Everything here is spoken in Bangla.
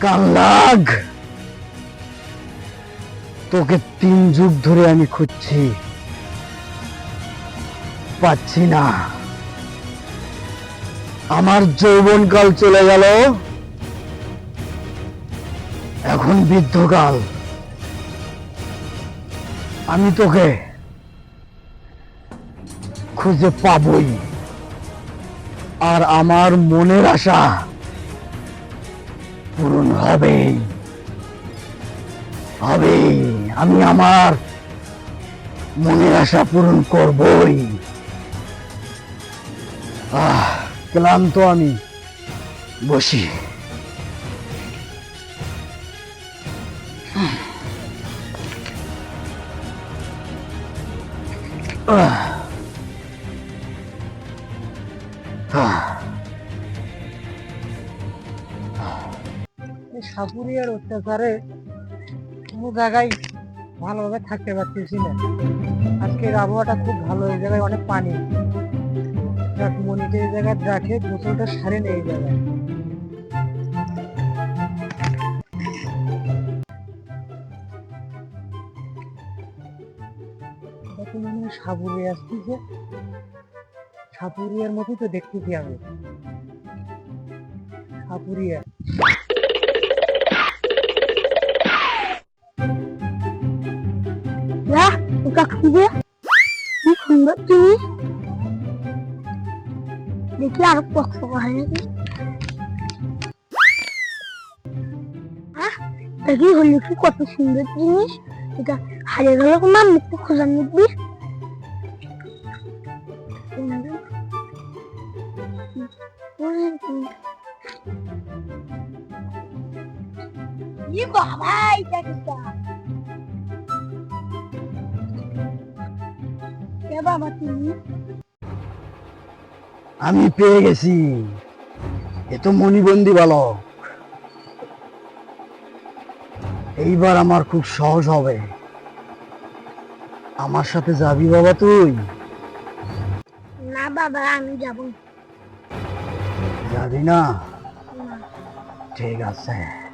কাল্লাগ তোকে তিন যুগ ধরে আমি খুঁজছি। পাচ্ছি না। আমার যৌবনকাল চলে গেল। এখন বৃদ্ধকাল। আমি তোকে খুঁজে পাবই। আর আমার মনের আশা পূরণ হবেই হবে, আমি আমার মনের আশা পূরণ করবই। আহ, ক্লান্ত আমি। বসি। আহ। এই সাপুরিয়ার অত্যাচারে কোনো জায়গায় ভালোভাবে থাকতে পারতেছি না। আজকের আবহাওয়াটা খুব ভালো, এই জায়গায় অনেক পানি। মনিকে এই জায়গায় রাখে গোসলটা সারে নেই এই জায়গায়। সাপুরিয়া আসতেছে সাপুরিয়ার মতোই তো দেখতেছি আমি। সাপুরিয়া। ওটা খুঁজে? কি সুন্দর জিনিস দেখি আরও কষ্ট হয় নাকি দেখি হলো কি কত সুন্দর জিনিস এটা হারিয়ে গেল না মুখটা খোঁজার নিবি বাবা, এটা কে বাবা তুমি আমি পেয়ে গেছি। এ তো মণিবন্দি বালক। এইবার আমার খুব সহজ হবে। আমার সাথে যাবি বাবা তুই? না বাবা আমি যাব। যাবি না? না। ঠিক আছে।